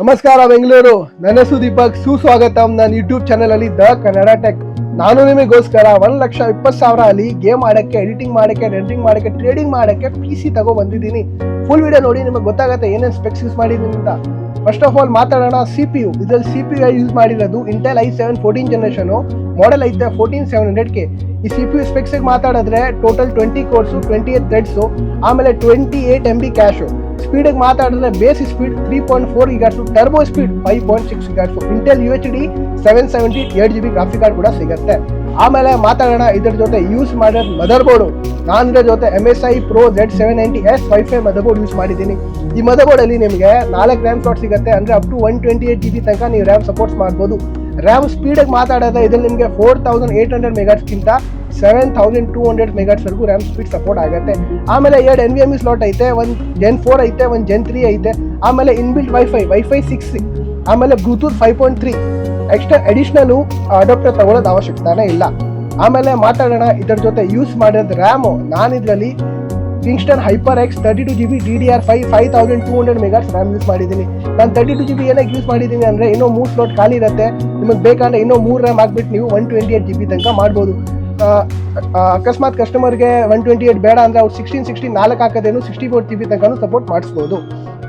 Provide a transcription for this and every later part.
ನಮಸ್ಕಾರ ಬೆಂಗಳೂರು. ನನ್ನ ಹೆಸರು ದೀಪಕ್, ಸುಸ್ವಾಗತಂ. ನನ್ನ ಯೂಟ್ಯೂಬ್ ಚಾನಲ್ ಅಲ್ಲಿ ದ ಕನ್ನಡ ಟೆಕ್ ನಾನು ನಿಮಗೋಸ್ಕರ ಒಂದ್ ಲಕ್ಷ ಇಪ್ಪತ್ತು ಸಾವಿರ ಅಲ್ಲಿ ಗೇಮ್ ಆಡಕ್ಕೆ ಎಡಿಟಿಂಗ್ ಮಾಡಕ್ಕೆ ರೆಂಟಿಂಗ್ ಮಾಡಕ್ಕೆ ಟ್ರೇಡಿಂಗ್ ಮಾಡಕ್ಕೆ ಪಿ ಸಿ ತಗೋ ಬಂದಿದ್ದೀನಿ. ಫುಲ್ ವಿಡಿಯೋ ನೋಡಿ ನಿಮಗೆ ಗೊತ್ತಾಗುತ್ತೆ ಏನೇನು ಸ್ಪೆಕ್ಸ್ ಯೂಸ್ ಮಾಡಿದ್ದೀನಿ ಅಂತ. ಫಸ್ಟ್ ಆಫ್ ಆಲ್ ಮಾತಾಡೋಣ ಸಿ ಪಿ ಯು ಇದ್ರಲ್ಲಿ ಸಿ ಪಿ ಯು ಯೂಸ್ ಮಾಡಿರೋದು Intel i seven fourteen generation model ಐತೆ ಫೋರ್ಟೀನ್ ಸೆವೆನ್ ಹಂಡ್ರೆಡ್ ಕೆ. ಈ ಸಿ ಪಿ ಯು ಸ್ಪೆಕ್ಸಿಗೆ ಮಾತಾಡಿದ್ರೆ total twenty cores twenty eight threads ಆಮೇಲೆ twenty eight M B cache ಸ್ಪೀಡಿಗೆ ಮಾತಾಡಿದ್ರೆ basic speed three point four gigahertz turbo speed five point six gigahertz Intel U H D seven seventy eight G B graphic card ಕೂಡ ಸಿಗುತ್ತೆ. ಆಮೇಲೆ ಮಾತಾಡೋಣ ಇದ್ರ ಜೊತೆ use ಮಾಡಿದ mother board ನಾನು ಇದ್ರ ಜೊತೆ M S I pro Z seven ninety S wifi motherboard use ಮಾಡಿದ್ದೀನಿ. ಈ ಮದರ್ ಬೋರ್ಡಲ್ಲಿ ನಿಮಗೆ ನಾಲ್ಕು ರ್ಯಾಮ್ ಸ್ಲಾಟ್ ಸಿಗುತ್ತೆ ಅಂದರೆ up to one twenty eight G B ತನಕ ನೀವು ರ್ಯಾಮ್ ಸಪೋರ್ಟ್ಸ್ ಮಾಡ್ಬೋದು. ರ್ಯಾಮ್ ಸ್ಪೀಡಿಗೆ ಮಾತಾಡೋದ ಇದ್ರಲ್ಲಿ ನಿಮಗೆ ಫೋರ್ ತೌಸಂಡ್ ಏಟ್ ಹಂಡ್ರೆಡ್ ಮೆಗಾಟ್ಸ್ಗಿಂತ ಸೆವೆನ್ ಥೌಸಂಡ್ ಟೂ ಹಂಡ್ರೆಡ್ ಮೆಗಾಟ್ಸ್ವರೆಗೂ ರ್ಯಾಮ್ ಸ್ಪೀಡ್ ಸಪೋರ್ಟ್ ಆಗುತ್ತೆ. ಆಮೇಲೆ ಎರಡು N V M E slot ಐತೆ, ಒಂದು ಜೆನ್ ಫೋರ್ ಐತೆ, ಒಂದು ಜೆನ್ ತ್ರೀ ಐತೆ, ಆಮೇಲೆ ಇನ್ಬಿಲ್ಟ್ ವೈಫೈ ವೈಫೈ ಸಿಕ್ಸ್ ಆಮೇಲೆ Bluetooth five point three extra additional adapter ತಗೊಳ್ಳೋದು ಅವಶ್ಯಕತೆನೇ ಇಲ್ಲ. ಆಮೇಲೆ ಮಾತಾಡೋಣ, ಇದರ ಜೊತೆ ಯೂಸ್ ಮಾಡಿರೋದು ರ್ಯಾಮು ನಾನು ಇದರಲ್ಲಿ Kingston hyper X thirty two G B D D R five five thousand two hundred megahertz RAM use ಮಾಡಿದ್ದೀನಿ. ನಾನು ತರ್ಟಿ ಟು ಜಿ ಬಿ ಏನಕ್ಕೆ ಯೂಸ್ ಮಾಡಿದ್ದೀನಿ ಅಂದರೆ, ಇನ್ನೂ ಮೂರು ಸ್ಲಾಟ್ ಖಾಲಿ ಇರುತ್ತೆ. ನಿಮಗೆ ಬೇಕಂದ್ರೆ ಇನ್ನೂ ಮೂರು ರ್ಯಾಮ್ ಹಾಕ್ಬಿಟ್ಟು ನೀವು one twenty eight G B ತನಕ ಮಾಡ್ಬೋದು. ಅಕಸ್ಮಾತ್ ಕಸ್ಟಮರ್ಗೆ ಒನ್ ಟ್ವೆಂಟಿ ಏಟ್ ಬೇಡ ಅಂದರೆ ಅವ್ರು ಸಿಕ್ಸ್ಟೀನ್ ಸಿಕ್ಸ್ಟಿ ನಾಲ್ಕು ಹಾಕೋದೇನು ಸಿಕ್ಸ್ಟಿ ಫೋರ್ ಜಿ ಬಿ ತನಕ ಸಪೋರ್ಟ್ ಮಾಡಿಸ್ಬೋದು.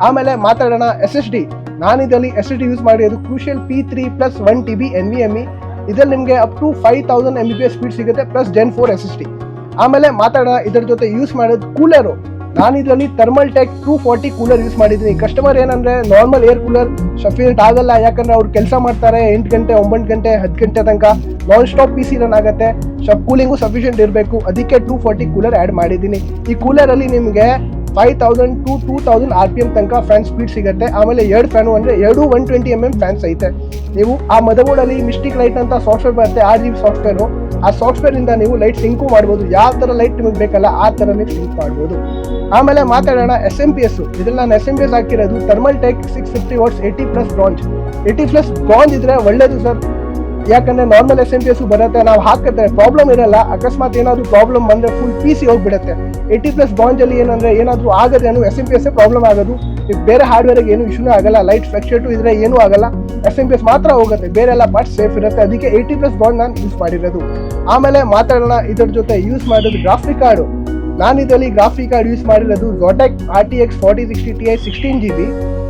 ಆಮೇಲೆ ಮಾತಾಡೋಣ ಎಸ್ ಎಸ್ ಡಿ ನಾನು ಇದರಲ್ಲಿ ಎಸ್ ಎಸ್ ಡಿ ಯೂಸ್ ಮಾಡಿರೋದು Crucial P three plus one T B N V M E ಇದರಲ್ಲಿ ನಿಮಗೆ up to five thousand M B S speed ಸಿಗುತ್ತೆ plus gen four S S D ಆಮೇಲೆ ಮಾತಾಡೋಣ ಇದರ ಜೊತೆ ಯೂಸ್ ಮಾಡೋದು ಕೂಲರು ನಾನು ಇದರಲ್ಲಿ Thermaltake two forty cooler use ಮಾಡಿದ್ದೀನಿ. ಕಸ್ಟಮರ್ ಏನಂದ್ರೆ ನಾರ್ಮಲ್ ಏರ್ ಕೂಲರ್ ಸಫಿಯೆಂಟ್ ಆಗಲ್ಲ, ಯಾಕಂದ್ರೆ ಅವ್ರು ಕೆಲಸ ಮಾಡ್ತಾರೆ ಎಂಟು ಗಂಟೆ, ಒಂಬತ್ತು ಗಂಟೆ, ಹತ್ತು ಗಂಟೆ ತನಕ. Non stop P C run ಆಗುತ್ತೆ ಸಬ್ ಕೂಲಿಂಗು ಸಫಿಷಿಯೆಂಟ್ ಇರಬೇಕು. ಅದಕ್ಕೆ ಟೂ ಫಾರ್ಟಿ ಕೂಲರ್ ಆ್ಯಡ್ ಮಾಡಿದ್ದೀನಿ. ಈ ಕೂಲರಲ್ಲಿ ನಿಮಗೆ five thousand to two thousand R P M ತನಕ ಫ್ಯಾನ್ ಸ್ಪೀಡ್ ಸಿಗುತ್ತೆ. ಆಮೇಲೆ ಎರಡು ಫ್ಯಾನು ಅಂದರೆ ಎರಡು one twenty M M fans ಐತೆ. ನೀವು ಆ ಮದಗೋಡಲ್ಲಿ ಮಿಸ್ಟಿಕ್ ಲೈಟ್ ಅಂತ ಸಾಫ್ಟ್ವೇರ್ ಬರುತ್ತೆ. ಆರ್ ಜಿ ಬಿ ಸಾಫ್ಟ್ವೇರು ಆ ಸಾಫ್ಟ್ವೇರ್ ಇಂದ ನೀವು ಲೈಟ್ ಸಿಂಕು ಮಾಡ್ಬೋದು. ಯಾವ ಥರ ಲೈಟ್ ನಿಮಗೆ ಬೇಕಲ್ಲ ಆ ಥರ ನೀವು ಸಿಂಕ್ ಮಾಡ್ಬೋದು. ಆಮೇಲೆ ಮಾತಾಡೋಣ ಎಸ್ ಎಂ ಪಿ ಎಸ್ ಇದ್ರಲ್ಲಿ ನಾನು ಎಸ್ ಎಂ ಪಿ ಎಸ್ ಹಾಕಿರೋದು Thermaltake six fifty watts eighty plus bronze eighty plus bronze ಇದ್ರೆ ಒಳ್ಳೇದು ಸರ್ ಯಾಕಂದ್ರೆ normal S M P S ಬರುತ್ತೆ, ನಾವು ಹಾಕಿದ್ರೆ ಪ್ರಾಬ್ಲಮ್ ಇರಲ್ಲ. ಅಕಸ್ಮಾತ್ ಏನಾದರೂ ಪ್ರಾಬ್ಲಮ್ ಬಂದ್ರೆ ಫುಲ್ ಪಿ ಸಿ ಹೋಗ್ಬಿಡುತ್ತೆ. ಏಯ್ಟಿ ಪ್ಲಸ್ ಬ್ರಾಂಜ್ ಅಲ್ಲಿ ಏನಂದ್ರೆ ಏನಾದರೂ ಆಗದೆ S M P S problem ಆಗೋದು. ಬೇರೆ ಹಾರ್ಡ್ವೇರ್ಗೆ ಏನು ಇಶ್ಯೂನೂ ಆಗಲ್ಲ ಲೈಟ್ ಫ್ಲಕ್ಚುಯೇಟು ಇದ್ರೆ ಏನೂ ಆಗಲ್ಲ. ಎಸ್ ಎಂ ಪಿ ಎಸ್ ಮಾತ್ರ ಹೋಗುತ್ತೆ, ಬೇರೆ ಎಲ್ಲ ಪಾರ್ಟ್ಸ್ ಸೇಫ್ ಇರುತ್ತೆ. ಅದಕ್ಕೆ ಏಯ್ಟಿ ಪ್ಲಸ್ ಬಾಂಡ್ ನಾನು ಯೂಸ್ ಮಾಡಿರೋದು. ಆಮೇಲೆ ಮಾತಾಡೋಣ ಇದರ ಜೊತೆ ಯೂಸ್ ಮಾಡೋದು ಗ್ರಾಫಿಕ್ ಕಾರ್ಡು ನಾನು ಇದರಲ್ಲಿ ಗ್ರಾಫಿಕ್ ಕಾರ್ಡ್ ಯೂಸ್ ಮಾಡಿರೋದು Zotac R T X forty sixty T i sixteen G B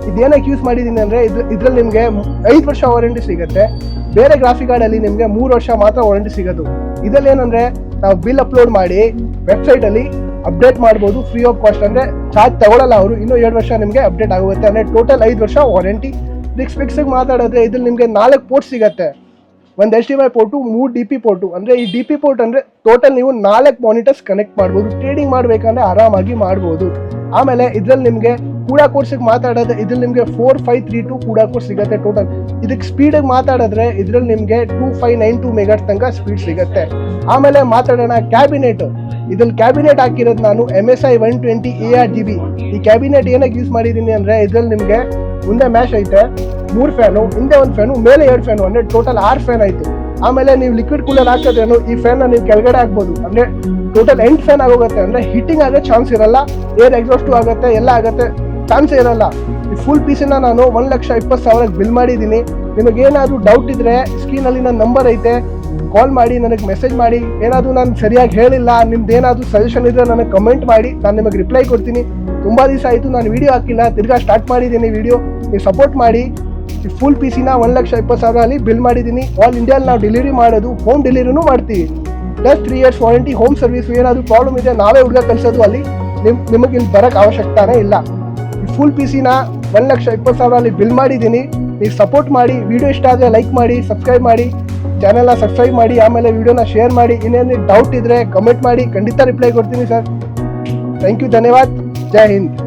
ಇದೇನಕ್ಕೆ use ಮಾಡಿದ್ದೀನಿ ಅಂದರೆ ಇದು ಇದರಲ್ಲಿ ನಿಮಗೆ ಐದು ವರ್ಷ ವಾರಂಟಿ ಸಿಗುತ್ತೆ. ಬೇರೆ ಗ್ರಾಫಿಕ್ ಕಾರ್ಡಲ್ಲಿ ನಿಮಗೆ ಮೂರು ವರ್ಷ ಮಾತ್ರ ವಾರಂಟಿ ಸಿಗೋದು. ಇದರಲ್ಲಿ ಏನಂದರೆ ನಾವು ಬಿಲ್ ಅಪ್ಲೋಡ್ ಮಾಡಿ ವೆಬ್ಸೈಟಲ್ಲಿ ಅಪ್ಡೇಟ್ ಮಾಡ್ಬೋದು ಫ್ರೀ ಆಫ್ ಕಾಸ್ಟ್ ಅಂದರೆ ಚಾರ್ಜ್ ತಗೊಳ್ಳಲ್ಲ ಅವರು. ಇನ್ನೂ ಎರಡು ವರ್ಷ ನಿಮಗೆ ಅಪ್ಡೇಟ್ ಆಗುತ್ತೆ. ಅಂದರೆ ಟೋಟಲ್ ಐದು ವರ್ಷ ವಾರಂಟಿ ಫಿಕ್ಸ್ ಫಿಕ್ಸಿಗೆ ಮಾತಾಡಿದ್ರೆ ಇದ್ರಲ್ಲಿ ನಿಮಗೆ ನಾಲ್ಕು ಪೋರ್ಟ್ ಸಿಗುತ್ತೆ. ಒಂದು ಎಚ್ ಡಿ ವೈ ಪೋರ್ಟು ಮೂರು ಡಿ ಪಿ ಪೋರ್ಟು ಅಂದರೆ ಈ ಡಿ ಪಿ ಪೋರ್ಟ್ ಅಂದರೆ ಟೋಟಲ್ ನೀವು ನಾಲ್ಕು ಮಾನಿಟರ್ಸ್ ಕನೆಕ್ಟ್ ಮಾಡ್ಬೋದು. ಟ್ರೇಡಿಂಗ್ ಮಾಡಬೇಕಂದ್ರೆ ಆರಾಮಾಗಿ ಮಾಡ್ಬೋದು. ಆಮೇಲೆ ಇದರಲ್ಲಿ ನಿಮಗೆ ಕೂಡಾ ಕೋರ್ಸಿಗೆ ಮಾತಾಡೋದು, ಇದ್ರಲ್ಲಿ ನಿಮಗೆ four five three two CUDA cores ಸಿಗುತ್ತೆ ಟೋಟಲ್ ಇದಕ್ಕೆ ಸ್ಪೀಡಿಗೆ ಮಾತಾಡಿದ್ರೆ ಇದ್ರಲ್ಲಿ ನಿಮಗೆ two five nine two megahertz ತನಕ ಸ್ಪೀಡ್ ಸಿಗುತ್ತೆ. ಆಮೇಲೆ ಮಾತಾಡೋಣ ಕ್ಯಾಬಿನೆಟ್ ಇದ್ರಲ್ಲಿ ಕ್ಯಾಬಿನೆಟ್ ಹಾಕಿರೋದು ನಾನು M S I one twenty A R G B ಈ ಕ್ಯಾಬಿನೆಟ್ ಏನಕ್ಕೆ ಯೂಸ್ ಮಾಡಿದ್ದೀನಿ ಅಂದರೆ ಇದ್ರಲ್ಲಿ ನಿಮಗೆ ಮುಂದೆ ಮ್ಯಾಶ್ ಐತೆ, ಮೂರು ಫ್ಯಾನು ಹಿಂದೆ ಒಂದು ಫ್ಯಾನು ಮೇಲೆ ಎರಡು ಫ್ಯಾನು ಅಂದರೆ ಟೋಟಲ್ ಆರು ಫ್ಯಾನ್ ಆಯಿತು. ಆಮೇಲೆ ನೀವು ಲಿಕ್ವಿಡ್ ಕೂಲರ್ ಹಾಕೋದೇನು ಈ ಫ್ಯಾನ್ನ ನೀವು ಕೆಳಗಡೆ ಹಾಕ್ಬೋದು. ಅಂದರೆ ಟೋಟಲ್ ಎಂಟು ಫ್ಯಾನ್ ಆಗೋಗುತ್ತೆ, ಅಂದರೆ ಹಿಟ್ಟಿಂಗ್ ಆಗೋ ಚಾನ್ಸ್ ಇರಲ್ಲ ಏರ್ ಎಕ್ಸಾಸ್ಟು ಆಗುತ್ತೆ, ಎಲ್ಲ ಆಗುತ್ತೆ. ಚಾನ್ಸೇ ಇರಲ್ಲ. ಈ ಫುಲ್ ಪೀಸನ್ನ ನಾನು ಒಂದು ಲಕ್ಷ ಇಪ್ಪತ್ತು ಸಾವಿರಕ್ಕೆ ಬಿಲ್ ಮಾಡಿದ್ದೀನಿ. ನಿಮಗೇನಾದರೂ ಡೌಟ್ ಇದ್ದರೆ ಸ್ಕ್ರೀನಲ್ಲಿ ನನ್ನ ನಂಬರ್ ಐತೆ ಕಾಲ್ ಮಾಡಿ, ನನಗೆ ಮೆಸೇಜ್ ಮಾಡಿ. ಏನಾದರೂ ನಾನು ಸರಿಯಾಗಿ ಹೇಳಿಲ್ಲ ನಿಮ್ದು ಏನಾದರೂ ಸಜೆಷನ್ ಇದ್ದರೆ ನನಗೆ ಕಮೆಂಟ್ ಮಾಡಿ, ನಾನು ನಿಮಗೆ ರಿಪ್ಲೈ ಕೊಡ್ತೀನಿ. ತುಂಬ ದಿವಸ ಆಯಿತು, ನಾನು ವೀಡಿಯೋ ಹಾಕಿಲ್ಲ. ತಿರ್ಗಾ ಸ್ಟಾರ್ಟ್ ಮಾಡಿದ್ದೀನಿ ವೀಡಿಯೋ ನೀವು ಸಪೋರ್ಟ್ ಮಾಡಿ. ಈ ಫುಲ್ ಪಿ ಸಿನ ಒಂದು ಲಕ್ಷ ಇಪ್ಪತ್ತು ಸಾವಿರ ಅಲ್ಲಿ ಬಿಲ್ ಮಾಡಿದ್ದೀನಿ ಆಲ್ ಇಂಡಿಯಲ್ಲಿ ನಾವು ಡೆಲಿವರಿ ಮಾಡೋದು ಹೋಮ್ ಡೆಲಿವರಿನೂ ಮಾಡ್ತೀವಿ. Plus three years warranty home service ಏನಾದರೂ ಪ್ರಾಬ್ಲಮ್ ಇದೆ ನಾವೇ ಹುಡುಗ ಕಲಿಸೋದು ಅಲ್ಲಿ. ನಿಮ್, ನಿಮಗೆ ಇಲ್ಲಿ ಬರೋಕ್ಕೆ ಅವಶ್ಯಕತಾನೇ ಇಲ್ಲ. ಫುಲ್ ಪಿ ಸಿನ ಒಂದು ಲಕ್ಷ ಇಪ್ಪತ್ತು ಸಾವಿರಲ್ಲಿ ಬಿಲ್ ಮಾಡಿದ್ದೀನಿ. ನೀವು ಸಪೋರ್ಟ್ ಮಾಡಿ ವಿಡಿಯೋ ಇಷ್ಟ ಆದರೆ ಲೈಕ್ ಮಾಡಿ ಸಬ್ಸ್ಕ್ರೈಬ್ ಮಾಡಿ ಚಾನೆಲ್ನ ಸಬ್ಸ್ಕ್ರೈಬ್ ಮಾಡಿ, ಆಮೇಲೆ ವಿಡಿಯೋನ ಶೇರ್ ಮಾಡಿ. ಇನ್ನೇನು ಡೌಟ್ ಇದ್ದರೆ ಕಮೆಂಟ್ ಮಾಡಿ. ಖಂಡಿತ ರಿಪ್ಲೈ ಕೊಡ್ತೀನಿ ಸರ್ ಥ್ಯಾಂಕ್ ಯು ಧನ್ಯವಾದ. ಜೈ ಹಿಂದ್.